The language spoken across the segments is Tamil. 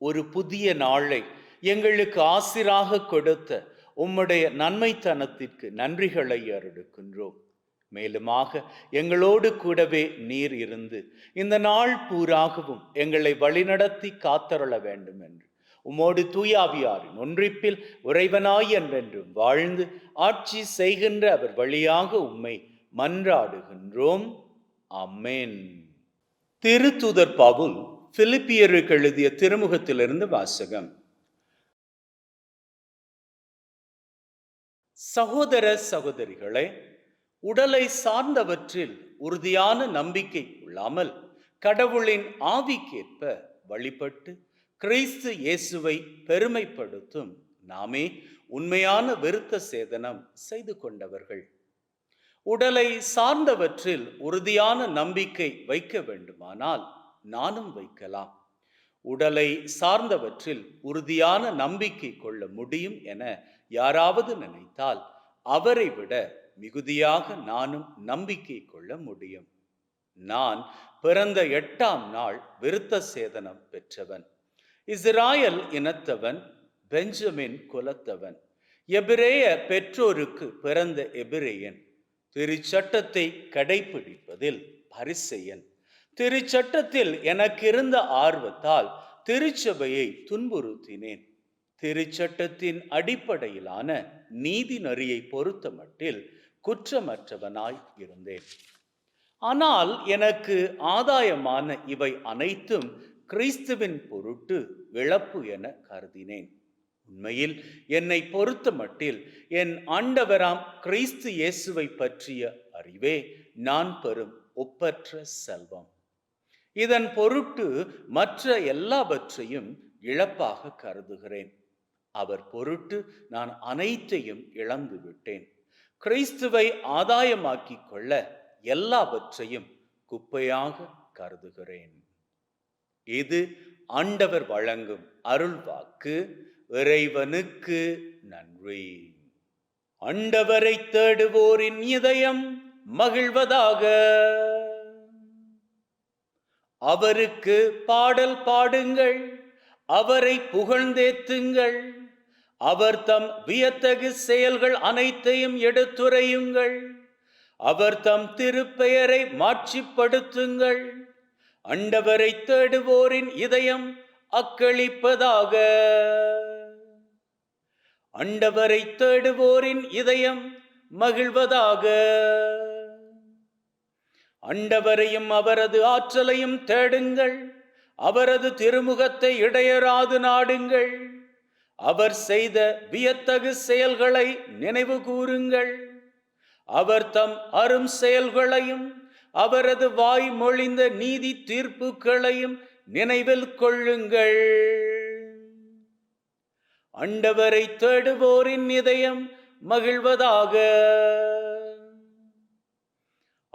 ஒரு புதிய நாளை எங்களுக்கு ஆசிராக கொடுத்த உம்முடைய நன்மைத்தனத்திற்கு நன்றிகளை அருடுக்கின்றோம். மேலுமாக எங்களோடு கூடவே நீர் இருந்து இந்த நாள் பூராகவும் எங்களை வழிநடத்தி காத்தருள வேண்டும் என்று உம்மோடு தூயாவியாரின் ஒன்றிப்பில் உறைவனாய் என்றென்றும் வாழ்ந்து ஆட்சி செய்கின்ற அவர் வழியாக உம்மை மன்றாடுகின்றோம். அம்மேன் திருத்துதர் பவுல் பிலிப்பியருக்கு எழுதிய திருமுகத்திலிருந்து வாசகம். சகோதர சகோதரிகளே உடலை சார்ந்தவற்றில் உறுதியான நம்பிக்கை கொள்ளாமல் கடவுளின் ஆவிக்கேற்ப வழிபட்டு கிறிஸ்து இயேசுவை பெருமைப்படுத்தும் நாமே உண்மையான விருத்த சேதனம் செய்து கொண்டவர்கள். உடலை சார்ந்தவற்றில் உறுதியான நம்பிக்கை வைக்க வேண்டுமானால் நானும் வைக்கலாம். உடலை சார்ந்தவற்றில் உறுதியான நம்பிக்கை கொள்ள முடியும் என யாராவது நினைத்தால் அவரை விட மிகுதியாக நானும் நம்பிக்கை கொள்ள முடியும். நான் பிறந்த எட்டாம் நாள் விருத்த சேதனம் பெற்றவன். இஸ்ராயல் இனத்தவன் பெஞ்சமின் குலத்தவன். எபிரேய பெற்றோருக்கு பிறந்த எபிரேயன். திருச்சட்டத்தை கடைபிடிப்பதில் பரிசெயன். திருச்சட்டத்தில் எனக்கு இருந்த ஆர்வத்தால் திருச்சபையை துன்புறுத்தினேன். திருச்சட்டத்தின் அடிப்படையிலான நீதி நெறியை பொறுத்தமட்டில் குற்றமற்றவனாய் இருந்தேன். ஆனால் எனக்கு ஆதாயமான இவை அனைத்தும் கிறிஸ்துவின் பொருட்டு இழப்பு என கருதினேன். உண்மையில் என்னை பொறுத்தமட்டில் என் ஆண்டவராம் கிறிஸ்து இயேசுவை பற்றிய அறிவே நான் பெறும் ஒப்பற்ற செல்வம். இதன் பொருட்டு மற்ற எல்லாவற்றையும் இழப்பாக கருதுகிறேன். அவர் பொருட்டு நான் அனைத்தையும் இழந்து விட்டேன். கிறிஸ்துவை ஆதாயமாக்கிக் கொள்ள எல்லாவற்றையும் குப்பையாக கருதுகிறேன். இது ஆண்டவர் வழங்கும் அருள்வாக்கு இறைவனுக்கு நன்றி. ஆண்டவரை தேடுவோரின் இதயம் மகிழ்வதாக. அவருக்கு பாடல் பாடுங்கள் அவரை புகழ்ந்தேத்துங்கள் அவர் தம் வியத்தகு செயல்கள் அனைத்தையும் எடுத்துரையுங்கள். அவர் தம் திருப்பெயரை மாட்சிப்படுத்துங்கள். அண்டவரை தேடுவோரின் இதயம் அக்களிப்பதாக. அண்டவரை தேடுவோரின் இதயம் மகிழ்வதாக. அண்டவரையும் அவரது ஆற்றலையும் தேடுங்கள். அவரது திருமுகத்தை இடையராது நாடுங்கள். அவர் செய்த வியத்தகு செயல்களை நினைவு கூறுங்கள். அவர் தம் அரும் செயல்களையும் அவரது வாய் மொழிந்த நீதி தீர்ப்புகளையும் நினைவில் கொள்ளுங்கள். அண்டவரை தேடுவோரின் இதயம் மகிழ்வதாக.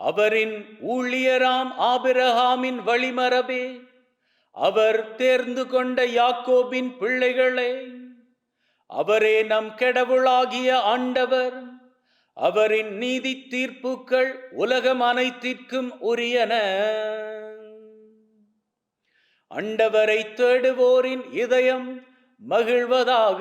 அவரின் ஊழியராம் ஆபிரஹாமின் வழிமரபே அவர் தேர்ந்து கொண்ட யாக்கோபின் பிள்ளைகளே அவரே நம் கடவுளாகிய ஆண்டவர். அவரின் நீதி தீர்ப்புக்கள் உலகம் அனைத்திற்கும் உரியன. அண்டவரை தேடுவோரின் இதயம் மகிழ்வதாக.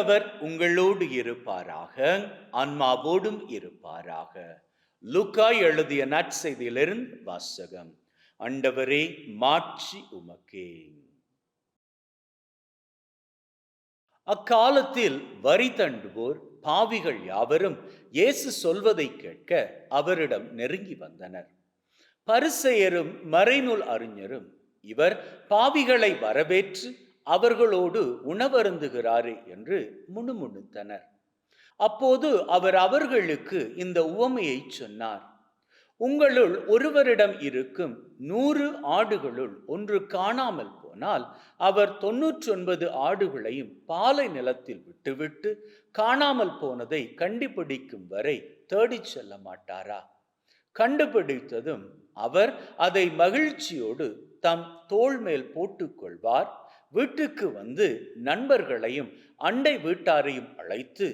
ஆண்டவர் உங்களோடு இருப்பாராக ஆன்மாவோடும் இருப்பாராக. லுக்கா எழுதிய நற்செய்தியிலிருந்து வாசகம். ஆண்டவரே மாட்சி உமக்கே. அக்காலத்தில் வரி தண்டுவோர் பாவிகள் யாவரும் இயேசு சொல்வதை கேட்க அவரிடம் நெருங்கி வந்தனர். பரிசெயரும் மறைநூல் அறிஞரும் இவர் பாவிகளை வரவேற்று அவர்களோடு உணவருந்துகிறாரே என்று முணுமுணுத்தனர். அப்போது அவர் அவர்களுக்கு இந்த உவமையை சொன்னார். உங்களுள் ஒருவரிடம் இருக்கும் நூறு ஆடுகளுள் ஒன்று காணாமல் போனால் அவர் தொன்னூற்றொன்பது ஆடுகளையும் பாலை நிலத்தில் விட்டுவிட்டு காணாமல் போனதை கண்டுபிடிக்கும் வரை தேடிச் செல்ல மாட்டாரா? கண்டுபிடித்ததும் அவர் அதை மகிழ்ச்சியோடு தம் தோள் மேல் போட்டுக்கொள்வார் வீட்டுக்கு வந்து நண்பர்களையும் அண்டை வீட்டாரையும் அழைத்து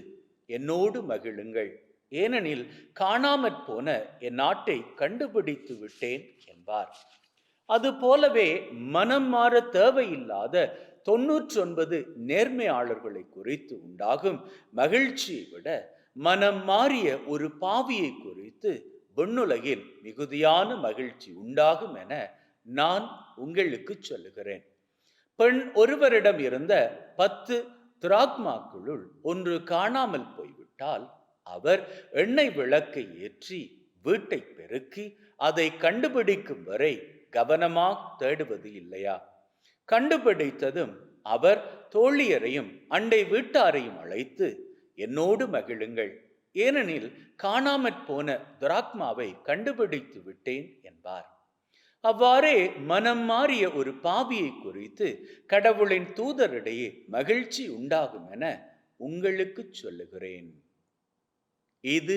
என்னோடு மகிழுங்கள். ஏனெனில் காணாமற் போன என் நாட்டை கண்டுபிடித்து விட்டேன் என்பார். அதுபோலவே மனம் மாற தேவையில்லாத தொன்னூற்றொன்பது நேர்மையாளர்களை குறித்து உண்டாகும் மகிழ்ச்சியை விட மனம் மாறிய ஒரு பாவியை குறித்து விண்ணுலகில் மிகுதியான மகிழ்ச்சி உண்டாகும் என நான் உங்களுக்கு சொல்லுகிறேன். பெண் ஒருவரிடம் இருந்த பத்து திராக்மாக்களுள் ஒன்று காணாமல் போய்விட்டால் அவர் எண்ணெய் விளக்கை ஏற்றி வீட்டை பெருக்கி அதை கண்டுபிடிக்கும் வரை கவனமாக தேடுவது இல்லையா? கண்டுபிடித்ததும் அவர் தோழியரையும் அண்டை வீட்டாரையும் அழைத்து என்னோடு மகிழுங்கள். ஏனெனில் காணாமற் போன துராக்மாவை கண்டுபிடித்து விட்டேன் என்பார். அவ்வாறே மனம் மாறிய ஒரு பாவியை குறித்து கடவுளின் தூதரிடையே மகிழ்ச்சி உண்டாகும் என உங்களுக்கு சொல்லுகிறேன். இது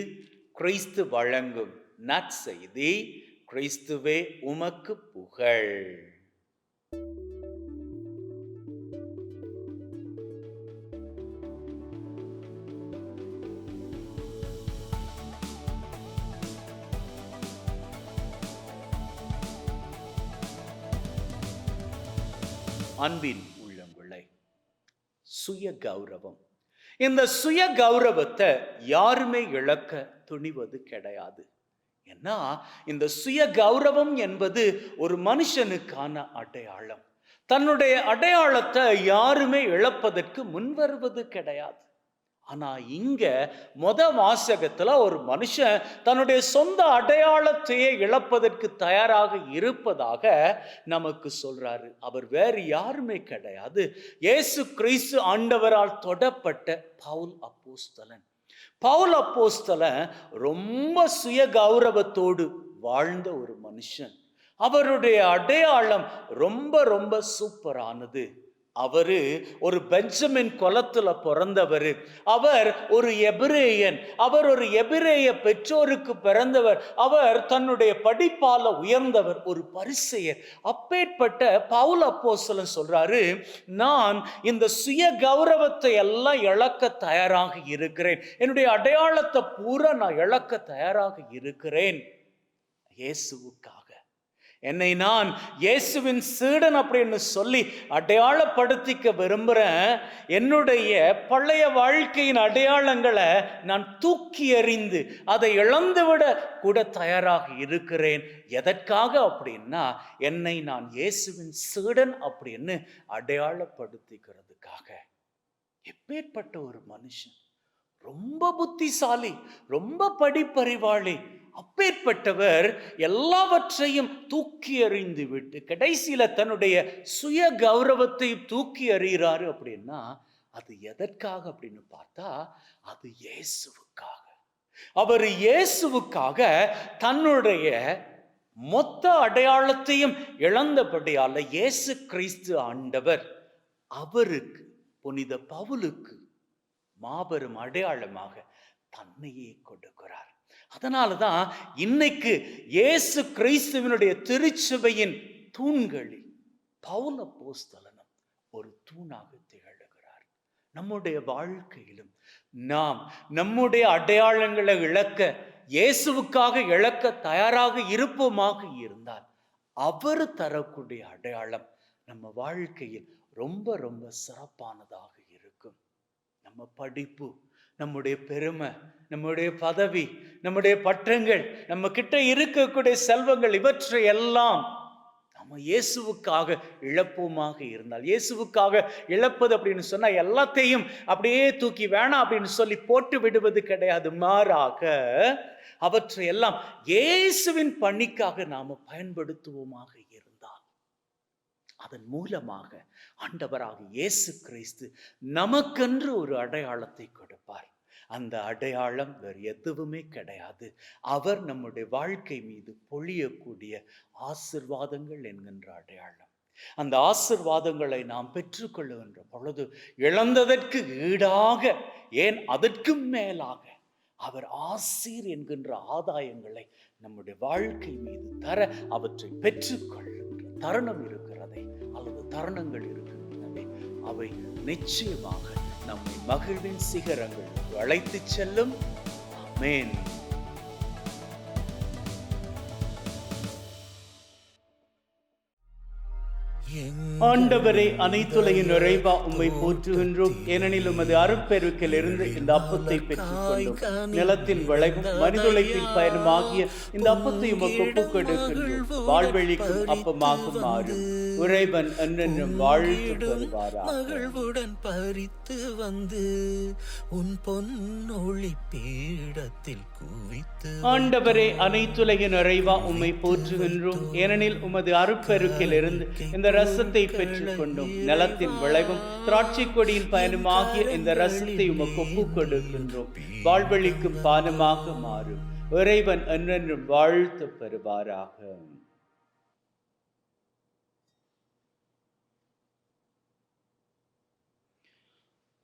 கிறிஸ்து வழங்கும் நற்செய்தி. கிறிஸ்துவே உமக்கு புகழ். அன்பின் உள்ளங்குள்ளே சுய கௌரவம். இந்த சுய கௌரவத்தை யாருமே இழக்க துணிவது கிடையாது. ஏன்னா இந்த சுய கௌரவம் என்பது ஒரு மனுஷனுக்கான அடையாளம். தன்னுடைய அடையாளத்தை யாருமே இழப்பதற்கு முன்வருவது கிடையாது. ஆனால் இங்கே மொத வாசகத்தில் ஒரு மனுஷன் தன்னுடைய சொந்த அடையாளத்தையே இழப்பதற்கு தயாராக இருப்பதாக நமக்கு சொல்கிறாரு அவர் வேறு யாருமே கிடையாது. இயேசு கிறிஸ்து ஆண்டவரால் தொடப்பட்ட பவுல் அப்போஸ்தலன். பவுல் அப்போஸ்தலன் ரொம்ப சுய கௌரவத்தோடு வாழ்ந்த ஒரு மனுஷன். அவருடைய அடையாளம் ரொம்ப ரொம்ப சூப்பரானது. அவரு ஒரு பெஞ்சமின் குலத்துல பிறந்தவர். அவர் ஒரு எபிரேயன். அவர் ஒரு எபிரேய பெற்றோருக்கு பிறந்தவர். அவர் தன்னுடைய படிப்பால உயர்ந்தவர் ஒரு பரிசெயர். அப்பேற்பட்ட பவுல் அப்போசலன் சொல்றாரு நான் இந்த சுய கௌரவத்தை எல்லாம் இழக்க தயாராக இருக்கிறேன். என்னுடைய அடையாளத்தை பூரா நான் இழக்க தயாராக இருக்கிறேன். இயேசுவுக்காக. என்னை நான் இயேசுவின் சீடன் அப்படின்னு சொல்லி அடையாளப்படுத்திக்க விரும்புகிறேன் என்னுடைய பழைய வாழ்க்கையின் அடையாளங்களை நான் தூக்கி எறிந்து அதை இழந்துவிட கூட தயாராக இருக்கிறேன். எதற்காக அப்படின்னா என்னை நான் இயேசுவின் சீடன் அப்படின்னு அடையாளப்படுத்திக்கிறதுக்காக. எப்பேற்பட்ட ஒரு மனுஷன் ரொம்ப புத்திசாலி ரொம்ப படிப்பறிவாளி அப்பேற்பட்டவர் எல்லாவற்றையும் தூக்கி எறிந்து விட்டு கடைசியில தன்னுடைய சுய கௌரவத்தை தூக்கி எறிகிறாரு அப்படின்னா அது எதற்காக அப்படின்னு பார்த்தா அது இயேசுவுக்காக. அவர் இயேசுவுக்காக தன்னுடைய மொத்த அடையாளத்தையும் இழந்தபடியால இயேசு கிறிஸ்து ஆண்டவர் அவருக்கு புனித பவுலுக்கு மாபெரும் அடையாளமாக தன்னையே கொடுக்கிறார். அதனால தான் இன்னைக்கு இயேசு கிறிஸ்துவனுடைய திருச்சபையின் தூண்களில் பௌல போஸ்தலனம் ஒரு தூணாக திகழ்கிறார். நம்முடைய வாழ்க்கையிலும் நாம் நம்முடைய அடையாளங்களை இழக்க இயேசுவுக்காக இழக்க தயாராக இருப்போமாக இருந்தால் அவர் தரக்கூடிய அடையாளம் நம்ம வாழ்க்கையில் ரொம்ப ரொம்ப சிறப்பானதாக இருக்கும். நம்ம படிப்பு நம்முடைய பெருமை நம்முடைய பதவி நம்முடைய பட்டங்கள் நம்ம கிட்ட இருக்கக்கூடிய செல்வங்கள் இவற்றை எல்லாம் நம்ம இயேசுவுக்காக இழப்போமாக இருந்தால் இயேசுவுக்காக இழப்பது அப்படின்னு சொன்னால் எல்லாத்தையும் அப்படியே தூக்கி வேணாம் அப்படின்னு சொல்லி போட்டு விடுவது கிடையாது. மாறாக அவற்றை எல்லாம் இயேசுவின் பணிக்காக நாம் பயன்படுத்துவோமாக இருந்தால் அதன் மூலமாக ஆண்டவராக இயேசு கிறிஸ்து நமக்கென்று ஒரு அடையாளத்தை கொடுப்பார். அந்த அடையாளம் வேறு எதுவுமே கிடையாது. அவர் நம்முடைய வாழ்க்கை மீது பொழியக்கூடிய ஆசிர்வாதங்கள் என்கின்ற அடையாளம். அந்த ஆசிர்வாதங்களை நாம் பெற்றுக்கொள்ளுகின்ற பொழுது இழந்ததற்கு ஈடாக ஏன் அதற்கும் மேலாக அவர் ஆசீர் என்கின்ற ஆதாயங்களை நம்முடைய வாழ்க்கை மீது தர அவற்றை பெற்றுக்கொள்ளுகின்ற தருணம் இருக்கிறதே அல்லது தருணங்கள் இருக்கின்றனவே அவை நிச்சயமாக நம்மை மகிழ்வின் சிகரங்கள் அழைத்துச் செல்லும் மேன். அனைத்துலகின் நிறைவா உம்மை போற்றுகின்றோம். ஏனெனில் உமது அருட்பெருக்கில் இருந்து இந்த அப்பத்தை பெற்றுக்கொண்டோம். நிலத்தின் விளைவும் மனிதுளைப்பின் பயனுமாகிய இந்த அப்பத்தை உமக்கு ஒப்புக் வாழ்வெளிக்கும் மாறும் உறைவன் என்னென்னும் வாழ்த்து மகிழ்வுடன் பறித்து வந்து உன் பொன்னொளி பீடத்தில் குவித்து ஆண்டவரே அனைத்துலகின் நிறைவா உம்மை போற்றுகின்றோம். ஏனெனில் உமது அருட்பெருக்கில் இருந்து இந்த ரசத்தை பெற்றுக்கொண்டோம் நிலத்தின் விளைவும் திராட்சை கொடியின் பயனுமாகிய இந்த ரசத்தை உமக்கு ஒப்புக் கொடுக்கின்றோம். வாழ்வழிக்கும் பானமாக மாறும். இறைவன் என்னென்றும் வாழ்த்து பெறுவாராக.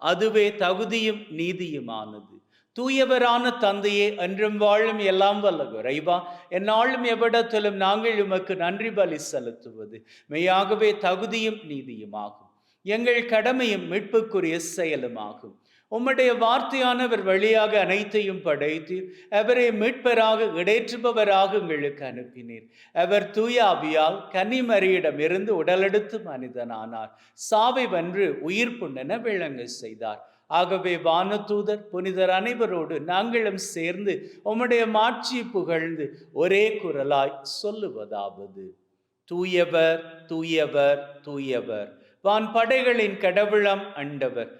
அதுவே தகுதியும் நீதியுமானது. தூயவரான தந்தையே என்றும் வாழும் எல்லாம் வல்ல குறைவா என்னாலும் எவ்விடத்திலும் நாங்கள் உமக்கு நன்றி பலி செலுத்துவது. மெய்யாகவே தகுதியும் நீதியுமாகும். எங்கள் கடமையும் மீட்புக்குரிய செயலுமாகும். உம்முடைய வார்த்தையானவர் வழியாக அனைத்தையும் படைத்து அவரை மீட்பராக இடேற்றுபவராக எங்களுக்கு அனுப்பினீர். அவர் தூய ஆவியால் கன்னிமரியிடமிருந்து உடலெடுத்து மனிதனானார். சாவை வென்று உயிர் புண்ணென விளங்க செய்தார். ஆகவே வானதூதர் புனிதர் அனைவரோடு நாங்களும் சேர்ந்து உம்முடைய மாட்சி புகழ்ந்து ஒரே குரலாய் சொல்லுவதாவது. தூயவர் தூயவர் தூயவர். வான் படைகளின் கடவுளம் அண்டவர்.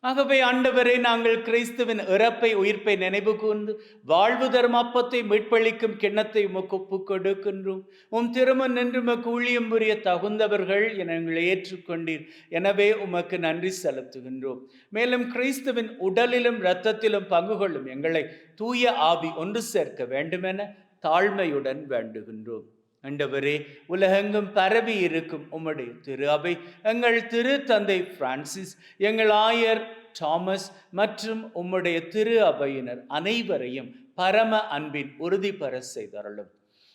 ஆகவே ஆண்டவரே நாங்கள் கிறிஸ்துவின் இறப்பை உயிர்ப்பை நினைவு கூர்ந்து வாழ்வு தரும் அப்பத்தை மீட்பளிக்கும் கிண்ணத்தை உமக்கு ஒப்புக் கொடுக்கின்றோம். உம் திருமண் நின்று உமக்கு ஊழியம் புரிய தகுந்தவர்கள் என எங்களை ஏற்றுக்கொண்டீர். எனவே உமக்கு நன்றி செலுத்துகின்றோம். மேலும் கிறிஸ்துவின் உடலிலும் இரத்தத்திலும் பங்கு கொள்ளும் எங்களை தூய ஆவி ஒன்று சேர்க்க வேண்டுமென தாழ்மையுடன் வேண்டுகின்றோம். ஆண்டவரே உலகெங்கும் பரவி இருக்கும் உம்முடைய திரு அவை எங்கள் திரு தந்தை பிரான்சிஸ் எங்கள் ஆயர் தாமஸ் மற்றும் உம்முடைய திரு அவையினர் அனைவரையும் பரம அன்பின் உறுதி செய்தருளும்.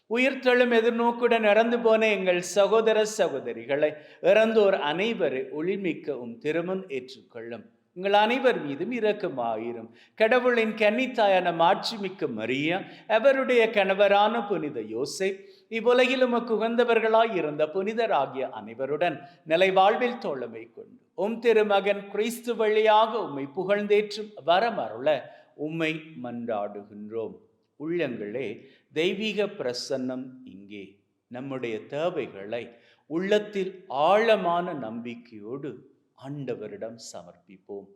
உயிர்த்தெழும் எதிர்நோக்குடன் இறந்து போன எங்கள் சகோதர சகோதரிகளை இறந்தோர் அனைவரை ஒளிமிக்க உம் திருமன் ஏற்றுக்கொள்ளும். உங்கள் அனைவர் மீதும் இரக்கமாயிரும். கடவுளின் கன்னித்தாயான மாட்சிமிக்க மரியா அவருடைய கணவரான புனித யோசை இவ்வுலகில் உமக்கு உகந்தவர்களாய் இருந்த புனிதராகிய அனைவருடன் நிலை வாழ்வில் தோழமை கொண்டு உம் திருமகன் கிறிஸ்து வழியாக உம்மை புகழ்ந்தேற்றும் வரமருள உம்மை மன்றாடுகின்றோம். உள்ளங்களே தெய்வீக பிரசன்னம் இங்கே. நம்முடைய தேவைகளை உள்ளத்தில் ஆழமான நம்பிக்கையோடு ஆண்டவரிடம் சமர்ப்பிப்போம்.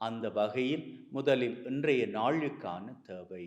அந்த வகையில் முதலில் இன்றைய நாளுக்கான தேவை.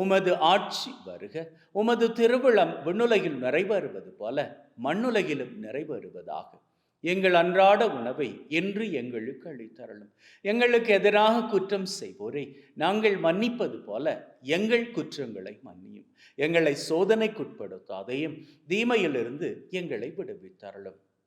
உமது ஆட்சி வருக. உமது திருவிழம் விண்ணுலகில் நிறைவேறுவது போல மண்ணுலகிலும் நிறைவேறுவதாக. எங்கள் அன்றாட உணவை என்று எங்களுக்கு அளித்தரலும் எங்களுக்கு எதிராக குற்றம் செய்வோரை. நாங்கள் மன்னிப்பது போல எங்கள் குற்றங்களை மன்னியும். எங்களை சோதனைக்குட்படுத்தாதையும் தீமையிலிருந்து எங்களை விடுவித்தரலும்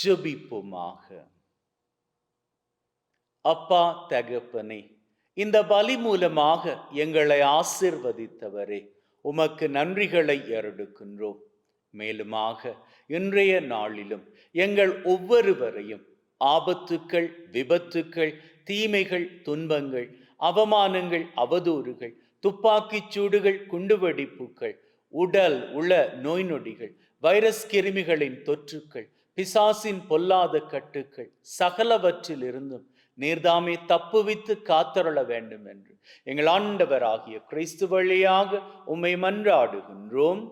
ஜெபிப்போமாக. அப்பா தகப்பனே இந்த பலி மூலமாக எங்களை ஆசிர்வதித்தவரே உமக்கு நன்றிகளை எருடுக்கின்றோம் மேலுமாக இன்றைய நாளிலும் எங்கள் ஒவ்வொருவரையும் ஆபத்துக்கள் விபத்துக்கள் தீமைகள் துன்பங்கள் அவமானங்கள் அவதூறுகள் துப்பாக்கிச் சூடுகள் குண்டுவெடிப்புகள் உடல் உள நோய் நொடிகள் வைரஸ் கிருமிகளின் தொற்றுக்கள் பிசாசின் பொல்லாத கட்டுக்கள் சகலவற்றில் இருந்தும் நீர்தாமே தப்புவித்து காத்தருள வேண்டும் என்று. எங்கள் ஆண்டவராகிய கிறிஸ்து வழியாக உம்மை மன்றாடுகின்றோம்.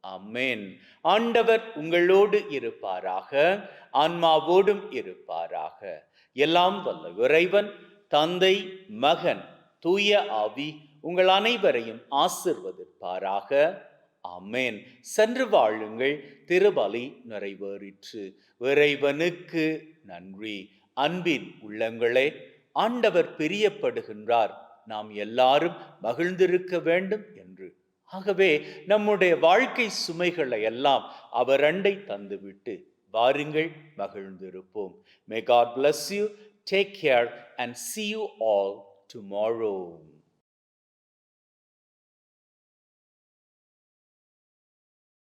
அம்மேன் ஆண்டவர் உங்களோடு இருப்பாராக ஆன்மாவோடும் இருப்பாராக. எல்லாம் வல்ல இறைவன் தந்தை மகன் தூய ஆவி உங்கள் அனைவரையும் ஆசிர்வதிப்பாராக. அமேன் சென்று வாழுங்கள் திருபலி நிறைவேறிற்று. இறைவனுக்கு நன்றி. அன்பின் உள்ளங்களே ஆண்டவர் பிரியப்படுகின்றார். நாம் எல்லாரும் மகிழ்ந்திருக்க வேண்டும் என்று. ஆகவே நம்முடைய வாழ்க்கை சுமைகளை எல்லாம் அவர் அண்டை தந்துவிட்டு வாருங்கள் மகிழ்ந்திருப்போம். May God bless you take care and see you all tomorrow